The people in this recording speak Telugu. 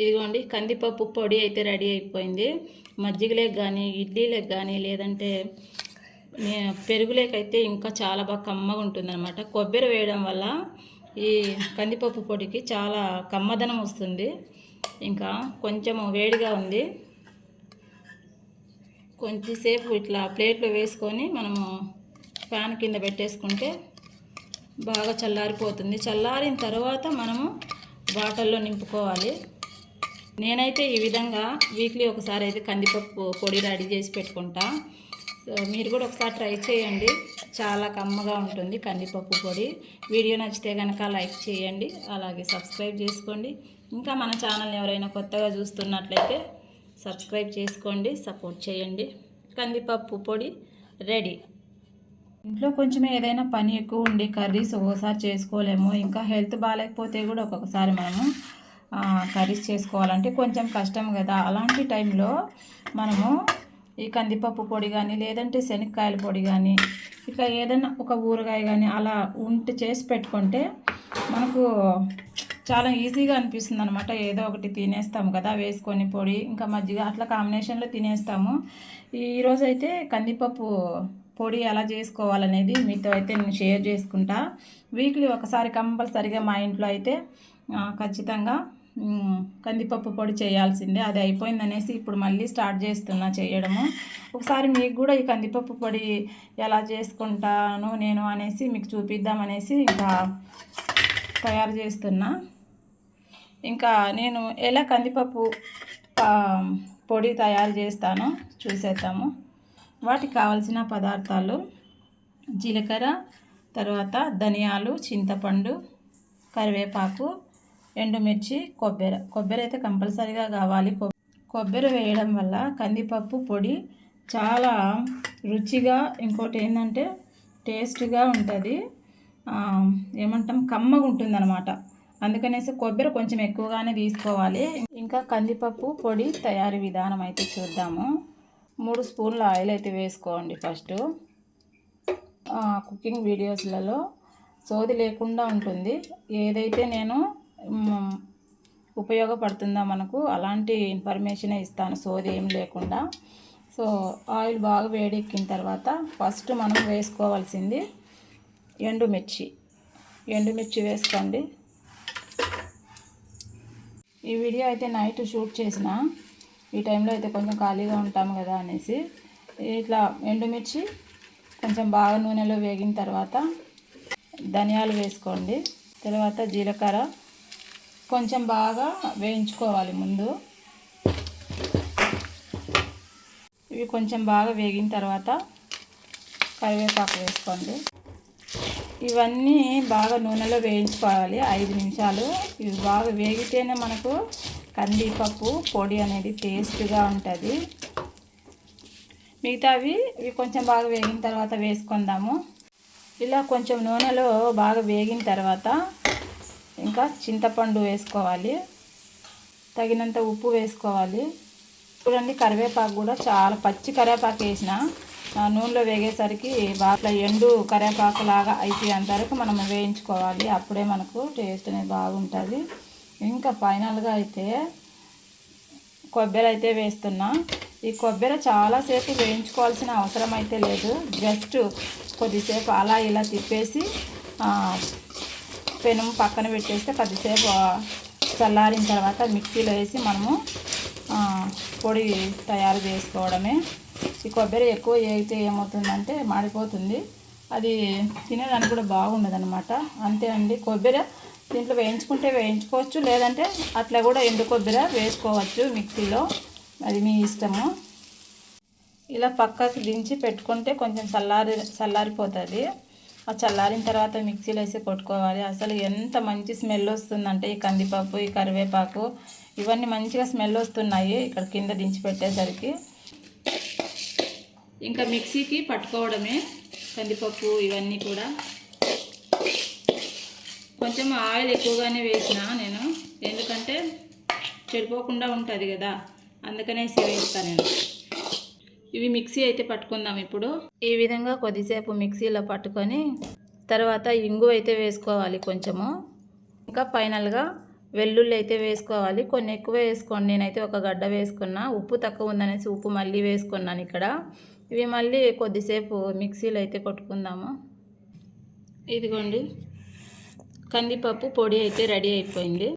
ఇదిగోండి కందిపప్పు పొడి అయితే రెడీ అయిపోయింది. మజ్జిగలేకి కానీ ఇడ్లీలకు కానీ లేదంటే పెరుగులేకైతే ఇంకా చాలా బాగా కమ్మగా ఉంటుందన్నమాట. కొబ్బరి వేయడం వల్ల ఈ కందిపప్పు పొడికి చాలా కమ్మదనం వస్తుంది. ఇంకా కొంచెం వేడిగా ఉంది. కొంచెంసేపు ఇట్లా ప్లేట్లో వేసుకొని మనము ఫ్యాన్ కింద పెట్టేసుకుంటే బాగా చల్లారిపోతుంది. చల్లారిన తర్వాత మనము బాటల్లో నింపుకోవాలి. నేనైతే ఈ విధంగా వీక్లీ ఒకసారి అయితే కందిపప్పు పొడి రెడీ చేసి పెట్టుకుంటా. సో మీరు కూడా ఒకసారి ట్రై చేయండి. చాలా కమ్మగా ఉంటుంది కందిపప్పు పొడి. వీడియో నచ్చితే కనుక లైక్ చేయండి. అలాగే సబ్స్క్రైబ్ చేసుకోండి. ఇంకా మన ఛానల్ ఎవరైనా కొత్తగా చూస్తున్నట్లయితే సబ్స్క్రైబ్ చేసుకోండి సపోర్ట్ చేయండి. కందిపప్పు పొడి రెడీ. ఇంట్లో కొంచెం ఏదైనా పని ఎక్కువ ఉండి కర్రీస్ ఒక్కోసారి చేసుకోలేము. ఇంకా హెల్త్ బాగాలేకపోతే కూడా ఒక్కొక్కసారి మనము కర్రీస్ చేసుకోవాలంటే కొంచెం కష్టం కదా. అలాంటి టైంలో మనము ఈ కందిపప్పు పొడి కానీ లేదంటే శనక్కాయల పొడి కానీ ఇట్లా ఏదైనా ఒక ఊరగాయ కానీ అలా ఉంటే చేసి పెట్టుకుంటే మనకు చాలా ఈజీగా అనిపిస్తుంది అనమాట ఏదో ఒకటి తినేస్తాము కదా వేసుకొని పొడి ఇంకా మజ్జిగ అట్లా కాంబినేషన్లో తినేస్తాము. ఈరోజు అయితే కందిపప్పు పొడి ఎలా చేసుకోవాలనేది మీతో అయితే నేను షేర్ చేసుకుంటా. వీక్లీ ఒకసారి కంపల్సరిగా మా ఇంట్లో అయితే ఖచ్చితంగా కందిపప్పు పొడి చేయాల్సిందే అది అయిపోయిందనేసి ఇప్పుడు మళ్ళీ స్టార్ట్ చేస్తున్నా చేయడము. ఒకసారి మీకు కూడా ఈ కందిపప్పు పొడి ఎలా చేసుకుంటాను నేను అనేసి మీకు చూపిద్దామనేసి ఇంకా తయారు చేస్తున్నా. ఇంకా నేను ఎలా కందిపప్పు పొడి తయారు చేస్తానో చూసేద్దాము. వాటికి కావాల్సిన పదార్థాలు జీలకర్ర తర్వాత ధనియాలు చింతపండు కరివేపాకు ఎండుమిర్చి కొబ్బరి. కొబ్బరి అయితే కంపల్సరీగా కావాలి. కొబ్బరి వేయడం వల్ల కందిపప్పు పొడి చాలా రుచిగా ఇంకోటి ఏంటంటే టేస్ట్గా ఉంటుంది. ఏమంటాం? కమ్మగా ఉంటుంది అనమాట అందుకనేసి కొబ్బరి కొంచెం ఎక్కువగానే తీసుకోవాలి. ఇంకా కందిపప్పు పొడి తయారీ విధానం అయితే చూద్దాము. మూడు స్పూన్ల ఆయిల్ అయితే వేసుకోండి ఫస్ట్. కుకింగ్ వీడియోస్లలో సోది లేకుండా ఉంటుంది. ఏదైతే నేను ఉపయోగపడుతుందా మనకు? అలాంటి ఇన్ఫర్మేషనే ఇస్తాను. సోది ఏం లేకుండా. సో ఆయిల్ బాగా వేడెక్కిన తర్వాత ఫస్ట్ మనం వేసుకోవాల్సింది ఎండుమిర్చి. ఎండుమిర్చి వేసుకోండి. ఈ వీడియో అయితే నైట్ షూట్ చేసిన. ఈ టైంలో అయితే కొంచెం ఖాళీగా ఉంటాము కదా అనేసి. ఇట్లా ఎండుమిర్చి కొంచెం బాగా నూనెలో వేగిన తర్వాత ధనియాలు వేసుకోండి. తర్వాత జీలకర్ర కొంచెం బాగా వేయించుకోవాలి ముందు. ఇవి కొంచెం బాగా వేగిన తర్వాత కరివేపాకు వేసుకోండి. ఇవన్నీ బాగా నూనెలో వేయించుకోవాలి. ఐదు నిమిషాలు. ఇవి బాగా వేగితేనే మనకు కందిపప్పు పొడి అనేది టేస్ట్గా ఉంటుంది. మిగతావి ఇవి కొంచెం బాగా వేగిన తర్వాత వేసుకుందాము. ఇలా కొంచెం నూనెలో బాగా వేగిన తర్వాత ఇంకా చింతపండు వేసుకోవాలి. తగినంత ఉప్పు వేసుకోవాలి. చూడండి కరివేపాకు కూడా చాలా పచ్చి కరివేపాకు వేసిన. ఆ నూనెలో వేగేసరికి బాగా ఎండు కరివేపాకు లాగా అయిపోయేంత వరకు మనం వేయించుకోవాలి. అప్పుడే మనకు టేస్ట్ అనేది బాగుంటుంది. ఇంకా ఫైనల్గా అయితే కొబ్బరి అయితే వేస్తున్నా. ఈ కొబ్బరి చాలాసేపు వేయించుకోవాల్సిన అవసరం అయితే లేదు. జస్ట్ కొద్దిసేపు అలా ఇలా తిప్పేసి పెనం పక్కన పెట్టేస్తే కొద్దిసేపు చల్లారిన తర్వాత మిక్సీలో వేసి మనము పొడి తయారు చేసుకోవడమే. ఈ కొబ్బరి ఎక్కువ వేగితే ఏమవుతుందంటే మాడిపోతుంది. అది తినేదానికి కూడా బాగుండదు అనమాట అంతే అండి. కొబ్బరి దీంట్లో వేయించుకుంటే వేయించుకోవచ్చు లేదంటే అట్లా కూడా ఎండు కొబ్బరి వేసుకోవచ్చు మిక్సీలో. అది మీ ఇష్టము. ఇలా పక్కకి దించి పెట్టుకుంటే కొంచెం చల్లారి చల్లారిపోతుంది. చల్లారిన తర్వాత మిక్సీలో వేసి కొట్టుకోవాలి. అసలు ఎంత మంచి స్మెల్ వస్తుందంటే ఈ కందిపప్పు ఈ కరివేపాకు ఇవన్నీ మంచిగా స్మెల్ వస్తున్నాయి ఇక్కడ కింద దించి పెట్టేసరికి. ఇంకా మిక్సీకి పట్టుకోవడమే కందిపప్పు ఇవన్నీ కూడా. కొంచెం ఆయిల్ ఎక్కువగానే వేసిన నేను ఎందుకంటే చెడిపోకుండా ఉంటుంది కదా అందుకనేసి వేస్తాను నేను. ఇవి మిక్సీ అయితే పట్టుకుందాం ఇప్పుడు. ఈ విధంగా కొద్దిసేపు మిక్సీలో పట్టుకొని తర్వాత ఇంగు అయితే వేసుకోవాలి కొంచెము. ఇంకా ఫైనల్గా వెల్లుల్లి అయితే వేసుకోవాలి. కొన్ని ఎక్కువ వేసుకోండి. నేనైతే ఒక గడ్డ వేసుకున్నా. ఉప్పు తక్కువ ఉందనేసి ఉప్పు మళ్ళీ వేసుకున్నాను ఇక్కడ. ఇవి మళ్ళీ కొద్దిసేపు మిక్సీలో అయితే కొట్టుకుందాము. ఇదిగోండి. కందిపప్పు పొడి అయితే రెడీ అయిపోయింది.